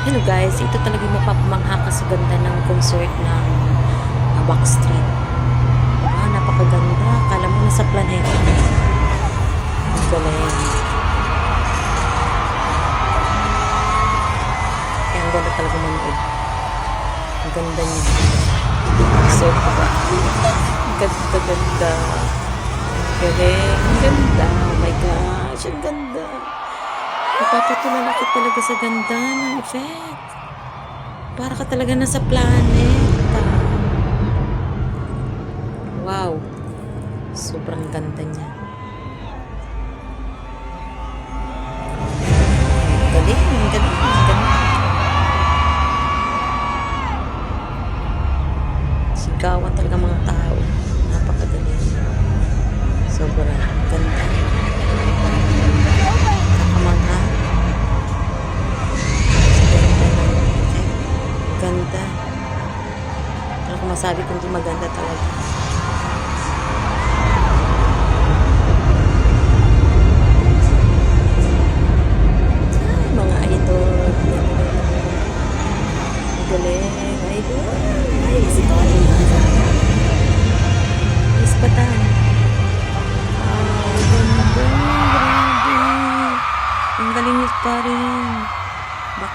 Hello guys, ito talaga yung mapapamangha ka sa ganda ng concert ng uh, Backstreet. Ah, napakaganda. Kala mo nasa planeta. Ang galing. Kaya ang ganda talaga manood. Ang ganda niya. Concert ko ba? Ang ganda, ganda. Ang galing. Ang ganda. Oh my gosh. Ang ganda. Napapatulala ka talaga sa ganda ng effect. Para ka talaga nasa planeta. Wow. Sobrang ganda niya. Galing, galing, galing. Sigawan talaga mga tao. Napakagaling. Sobrang ganda. Ganda. Ano ko masabi kundi maganda talaga. Ay, mga idol. Galing. Idol. Ay, si Tony. Miss Patan.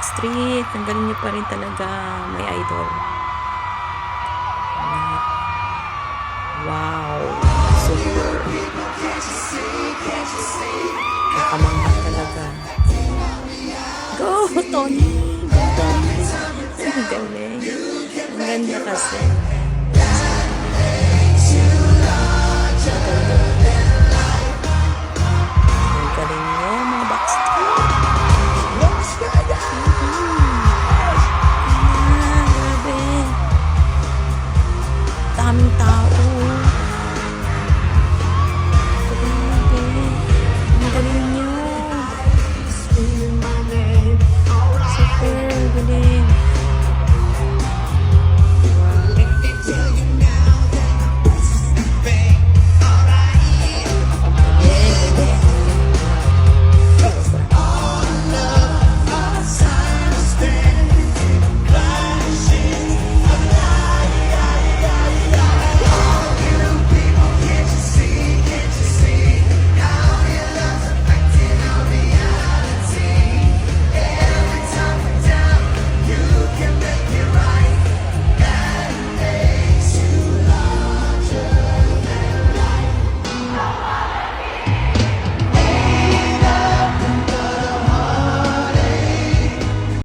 Backstreet. Ang galing pa rin talaga. May idol. Wow. Super. Nakamangha talaga. Go, Tony! Ang galing. Ang ganda kasi.